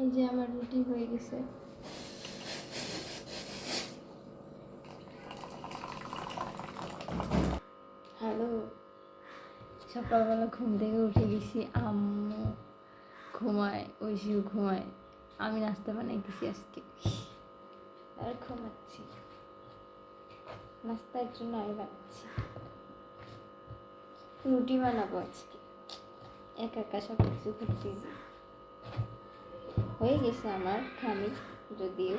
এই যে আমার রুটি হয়ে গেছে। হ্যালো, সকালবেলা ঘুম থেকে উঠে গেছি, আম্মু ঘুমায়, ঐশিও ঘুমায়, আমি নাস্তা বানাই বানাইতেছি আজকে। আর ঘুমাচ্ছি। নাস্তার জন্য আমি বানাচ্ছি রুটি বানাবো আজকে। একা একা সব কিছু করতে হয়ে গেছে আমার খামি যদিও।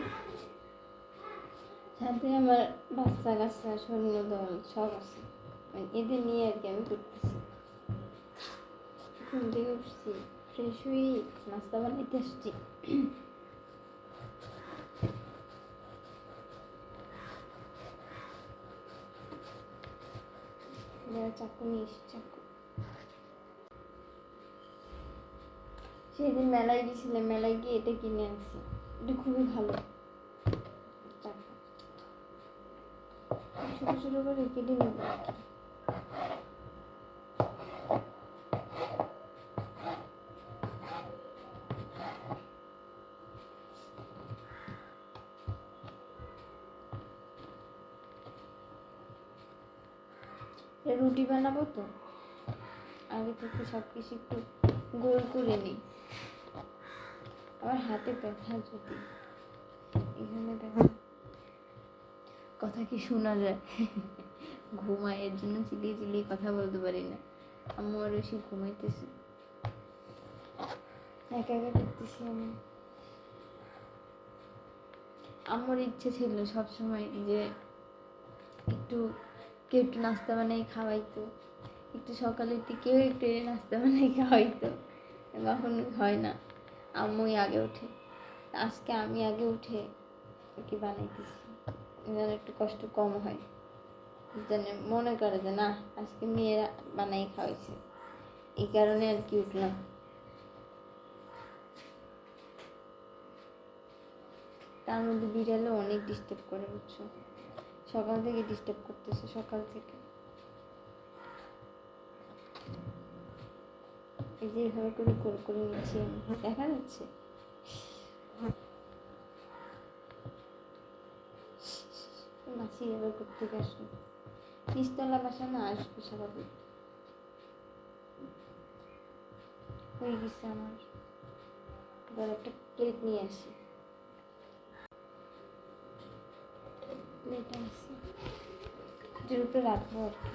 সাথে আমার বাচ্চা কাচ্চা সৈন্য দল সব আছে। মানে এদের নিয়ে আর কি আমি করতেছি ঘুম থেকে উঠছি ফ্রেশ হয়ে নাস্তা বানাইতে আসছি। চাকু এসছি। চাকু সেদিন মেলায় গেছিলাম মেলায় গিয়ে এটা কিনে আনছি। এটা খুবই ভালো। ছোট ছোট করে কেটে নেব রুটি বানাবো তো? আগে থেকে সব কিছু একটু গোল করে নিই আমার হাতে ব্যথা যদি। এখানে ব্যথা কথা কি শোনা যায়? ঘুমায়, এর জন্য চিলিয়ে চিলিয়ে কথা বলতে পারি না। আম্মু আর এসে ঘুমাইতেছে। একা একা করতেছি আমি। আমার ইচ্ছে ছিল সবসময় যে একটু কেউ একটু নাস্তা বানাই খাওয়াইতো। একটু সকালের দিকেও একটু নাস্তা বানাই খাওয়াইতো। এখন হয় না। আম্মুই আগে ওঠে। আজকে আমি আগে উঠে কি বানাইতেছি? যেন একটু কষ্ট কম হয়। যেন মনে করে যে, না, আজকে মেয়েরা বানাই খাওয়াইছে। এই কারণে আর কি উঠলাম। তার মধ্যে বিড়ালও অনেক ডিস্টার্ব করে, বুঝছ? সকাল থেকে ডিস্টার্ব করতেছে, সকাল থেকে। এই যে এভাবে করে করে করে নিচ্ছি, দেখা যাচ্ছে। মাছি এবার করতে আসলো। নিচতলা বাসা না, আসবে স্বাভাবিক। হয়ে গেছে আমার। এবার একটা প্লেট নিয়ে আসি। প্লেট এটার উপরে রাখব আর কি।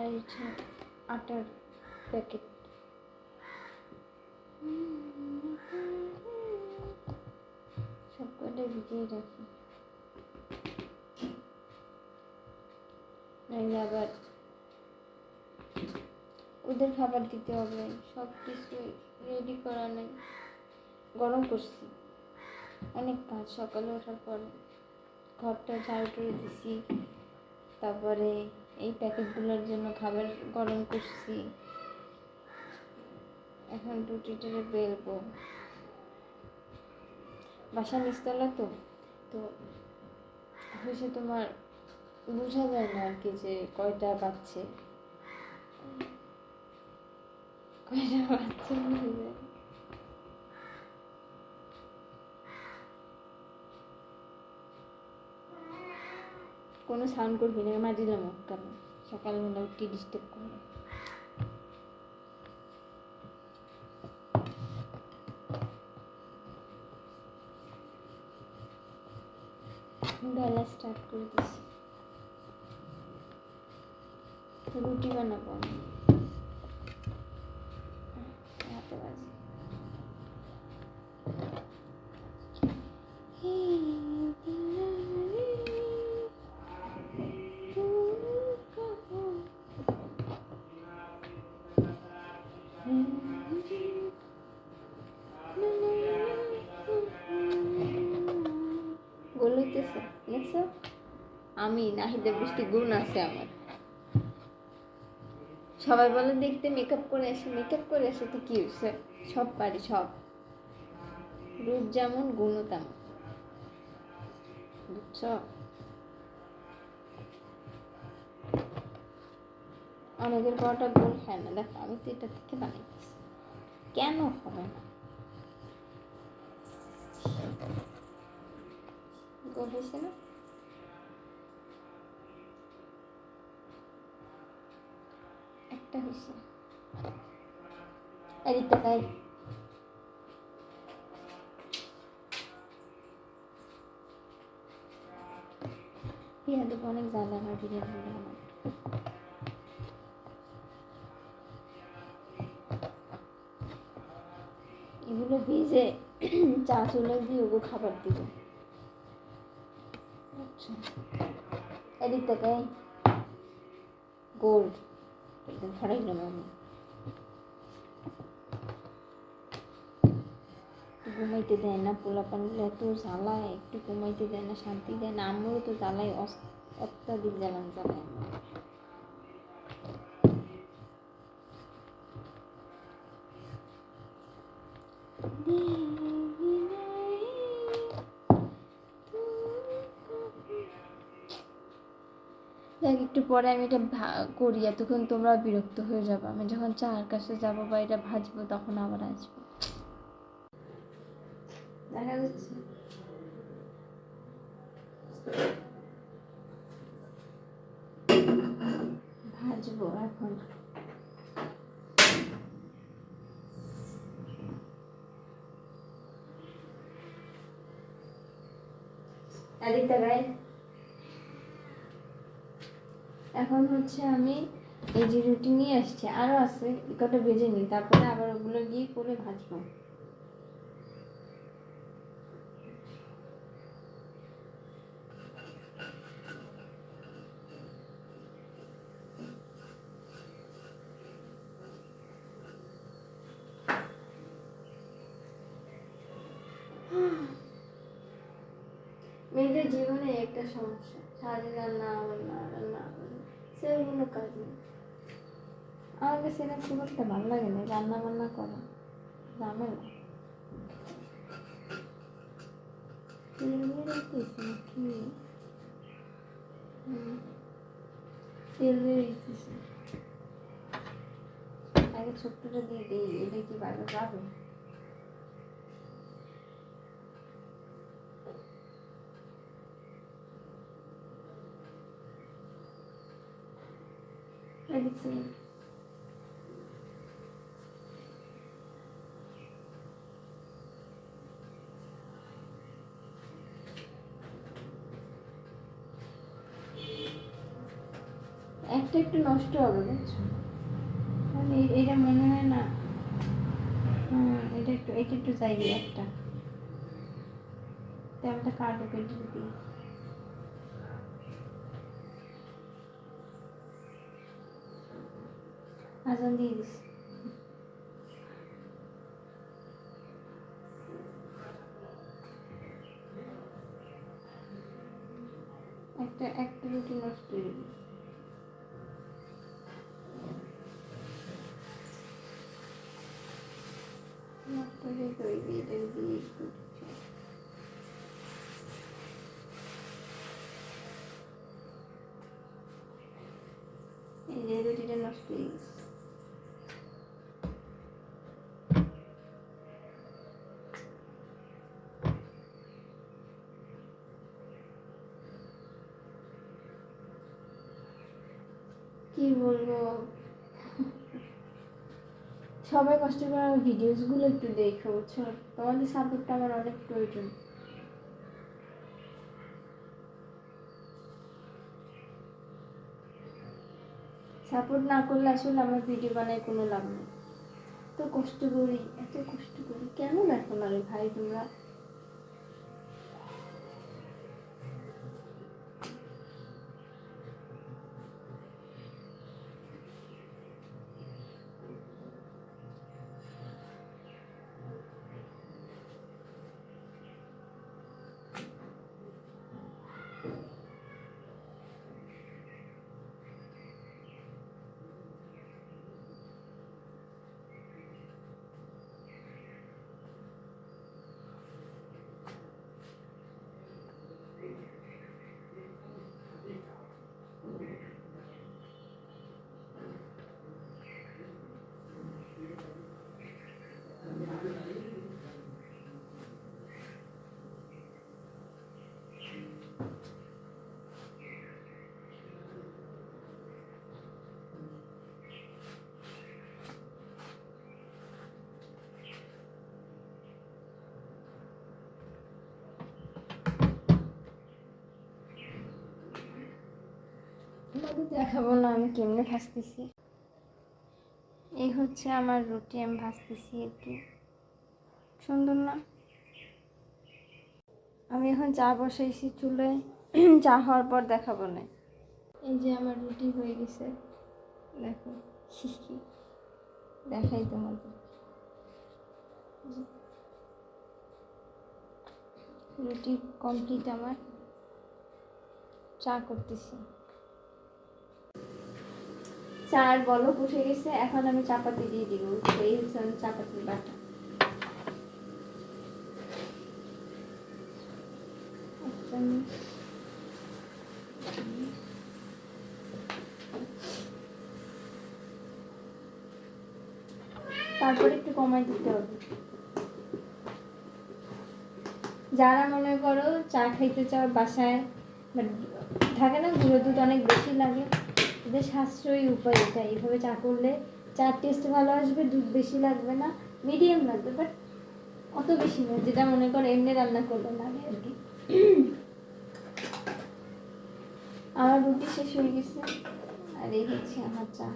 আর আটার প্যাকেট সব কটা ভিজিয়ে রাখি। নাইলে আবার ওদের খাবার দিতে হবে, সব কিছু রেডি করা নেই। গরম করছি। অনেক কাজ, সকালে ওঠার পরে ঘরটা ঝাড়ু টুড়ে দিছি। তারপরে এই প্যাকেটগুলোর জন্য খাবার গরম করছি। এখন রুটিটারে বেলবো বাসা নিচতলা তো তো হয়েছে তোমার বোঝা যায় না আর কি যে কয়টা বাচ্চে কয়টা বাচ্চা বোঝা যায় কোনো সাউন্ড করবি না মার দিলাম কেন? সকালবেলা উঠে ডিস্টার্ব করবে। বেলা স্টার্ট করে দিছি। রুটি বানাবো আমি। আমি নাহিদের বৃষ্টি গুণ আছে আমার। সবাই বলে, দেখতে মেকআপ করে আসে মেকআপ করে আসে, তো কি হচ্ছে সব পারি, সব। রূপ যেমন, গুণও তেমন। বুঝছ? অনেকের কটা গুণ হয় না। দেখো, আমি তো এটা থেকে বানিয়েছি কেন হবে না? গোল হয়েছে না? হয়েছে। এদিকটা তাই পেঁয়াজ অনেক জ্বালা বানানো এগুলো ভেজে চা চলে দিয়ে ওগো খাবার দিব। আচ্ছা। এদিক থেকে গোল্ড। একদম ছড়াইলাম আমি ঘুমাইতে দেয় না পোলা পানগুলো এত জ্বালায় একটু ঘুমাইতে দেয় না শান্তি দেয় না আমারও তো জ্বালায় অস- অত্যাধিক জ্বালান জ্বালায় আমার। দেখ, একটু পরে আমি এটা করি, এতক্ষণ তোমরা বিরক্ত হয়ে যাবে। আমি যখন চার কাছে যাব বা এটা ভাজবো, তখন আবার আসব। দেখা ভাজবো এখন। এদিকটা গাই এখন হচ্ছে আমি এই যে রুটি নিয়ে আসছি আরও আছে কটা ভেজে নিই, তারপরে আবার ওগুলো গিয়ে করে ভাজবো। মেয়েদের জীবনে একটা সমস্যা বান্না রান্না বান্না সেগুলো কাজ নেই। আমার কাছে এটা ভালো লাগে না রান্না বান্না করা। ঝামেলা। তেল দিয়ে দিয়ে আগে ছোট্টটা দিয়ে দিই, এটা কি বাইরে যাবে? এদিকে একটা একটু নষ্ট হবে, বুঝছ? মানে এটা মনে হয় না। হ্যাঁ এটা একটু এটা একটু চাইবে একটা। তেলটা কাটো কেটে দিই আজান দিয়ে দিস একটা একটা রুটি নষ্ট হয়ে গেল নষ্ট হয়ে তৈরি এটা দিয়ে এই যে রুটিটা নষ্ট কি বলব? সবাই কষ্ট করে আমার ভিডিওসগুলো একটু দেখো, বুঝছ? তোমাদের সাপোর্টটা আমার অনেক প্রয়োজন। সাপোর্ট না করলে আসলে আমার ভিডিও বানায় কোনো লাভ নেই। এত কষ্ট করি, এত কষ্ট করি। কেন দেখো না রে ভাই, তোমরা দেখাবো না, আমি কেমনে ভাজতেছি? এই হচ্ছে আমার রুটি, আমি ভাজতেছি একটু। সুন্দর না? আমি এখন চা বসাইছি চুলে, চা হওয়ার পর দেখাবো না। এই যে আমার রুটি হয়ে গেছে। দেখো। দেখাই তোমাদের। রুটি কমপ্লিট আমার। চা করতেছি। চার বলক উঠে গেছে, এখন আমি চাপাতি দিয়ে দিব। এই হচ্ছে চাপাতির বাটা। তারপরে একটু কমাই দিতে হবে। যারা মনে করো চা খাইতে চাও বাসায় but থাকে না, গুঁড়ো দুধ অনেক বেশি লাগে। এদের সাশ্রয়ী উপায় এটা এইভাবে চা করলে চার টেস্ট ভালো আসবে, দুধ বেশি লাগবে না মিডিয়াম লাগবে বাট অত বেশি না যেটা মনে করো এমনি রান্না করলে লাগে আর কি। আমার রুটি শেষ হয়ে গেছে, আর এই হচ্ছে আমার চা।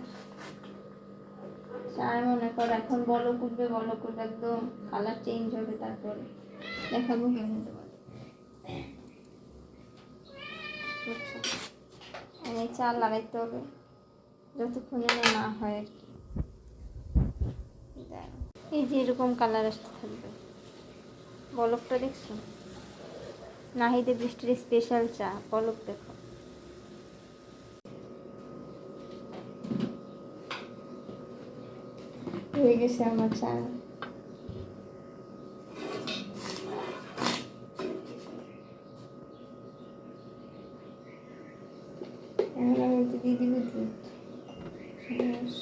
চায় মনে কর এখন বলো করবে বলো করবে একদম কালার চেঞ্জ হবে তারপরে দেখাবো কেমন তোমার আমি চাল লাগাইতে হবে। যতক্ষণ না হয় আর কি। এই যে এরকম কালার আসতে থাকবে। বলকটা দেখছ? নাহিদে বৃষ্টির স্পেশাল চা, বলক দেখো। হয়ে গেছে আমার চা এখন আমি একটু দিয়ে দিব দুধ ব্যাস।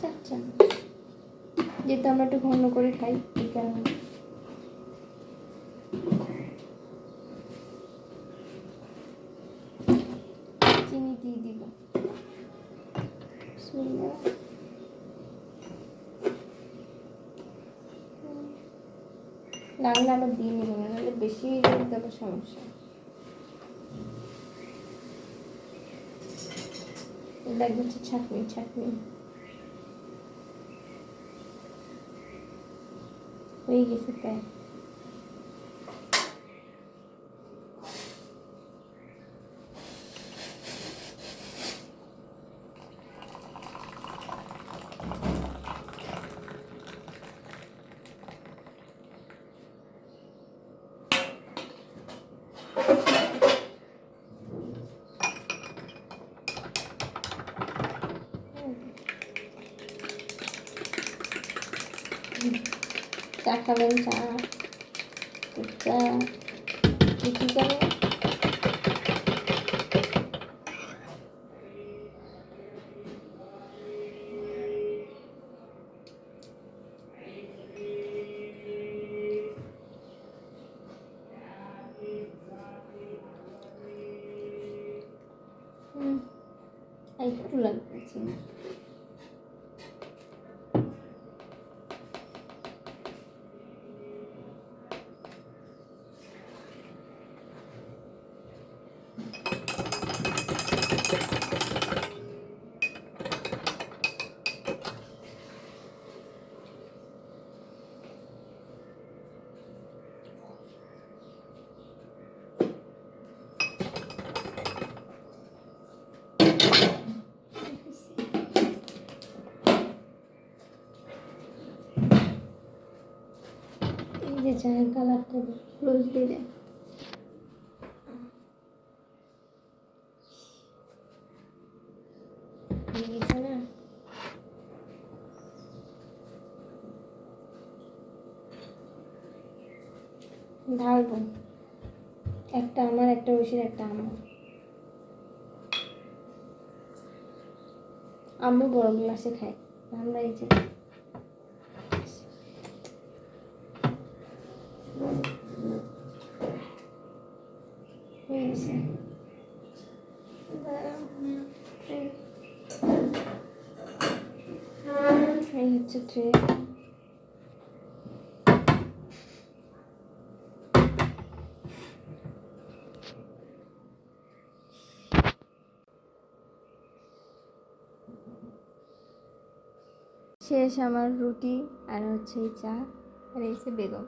চার চামচ যেহেতু আমরা একটু ঘন করে খাই এই কারণে চিনি দিয়ে দিব। লাগলে আবার দিয়ে নেব না নাহলে বেশি গেলে সমস্যা। লাগবে হচ্ছে ছাকনি ছাকনি। হয়ে গেছে প্রায়। চা খাবেন চা চা কি কি করে হুম চায়ের কালারটা ক্লোজ দিলে ঢালবো। একটা আমার, একটা ঐশীর একটা আমার। আম্মু বড় গ্লাসে খায় আমরা এই যে হয়েছে এই হচ্ছে ট্রে। শেষ আমার রুটি আর হচ্ছে চা আর এসে বেগম।